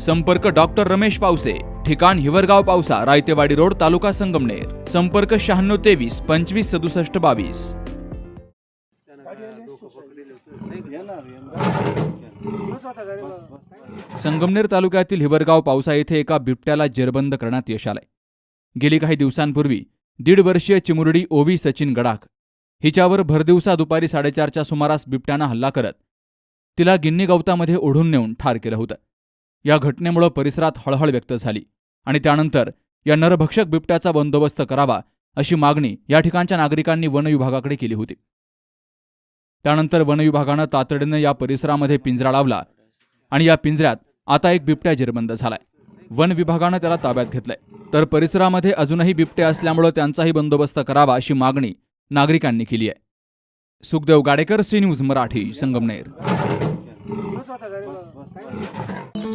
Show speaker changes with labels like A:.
A: संपर्क डॉक्टर रमेश पावसे ठिकाण हिवरगाव पावसा रायतेवाडी रोड तालुका संगमनेर. संपर्क शहाण्णव तेवीस पंचवीस सदुसष्ट बावीस. संगमनेर तालुक्यातील हिवरगाव पावसा येथे एका बिबट्याला जेरबंद करण्यात यश आलंय. गेली काही दिवसांपूर्वी दीड वर्षीय चिमुरडी ओवी सचिन गडाख हिच्यावर भरदिवसा दुपारी साडेचारच्या सुमारास बिबट्यानं हल्ला करत तिला गिन्नी गवतामध्ये ओढून नेऊन ठार केलं होतं. या घटनेमुळे परिसरात हळहळ व्यक्त झाली आणि त्यानंतर या नरभक्षक बिबट्याचा बंदोबस्त करावा अशी मागणी या ठिकाणच्या नागरिकांनी वन विभागाकडे केली होती. त्यानंतर वन विभागानं तातडीनं या परिसरामध्ये पिंजरा लावला आणि या पिंजऱ्यात आता एक बिबट्या जिरबंद झालाय. वन विभागानं त्याला ताब्यात घेतलंय. तर परिसरामध्ये अजूनही बिबटे असल्यामुळं त्यांचाही बंदोबस्त करावा अशी मागणी नागरिकांनी केली आहे. Sukhdev Gadekar C news Marathi Sangamner.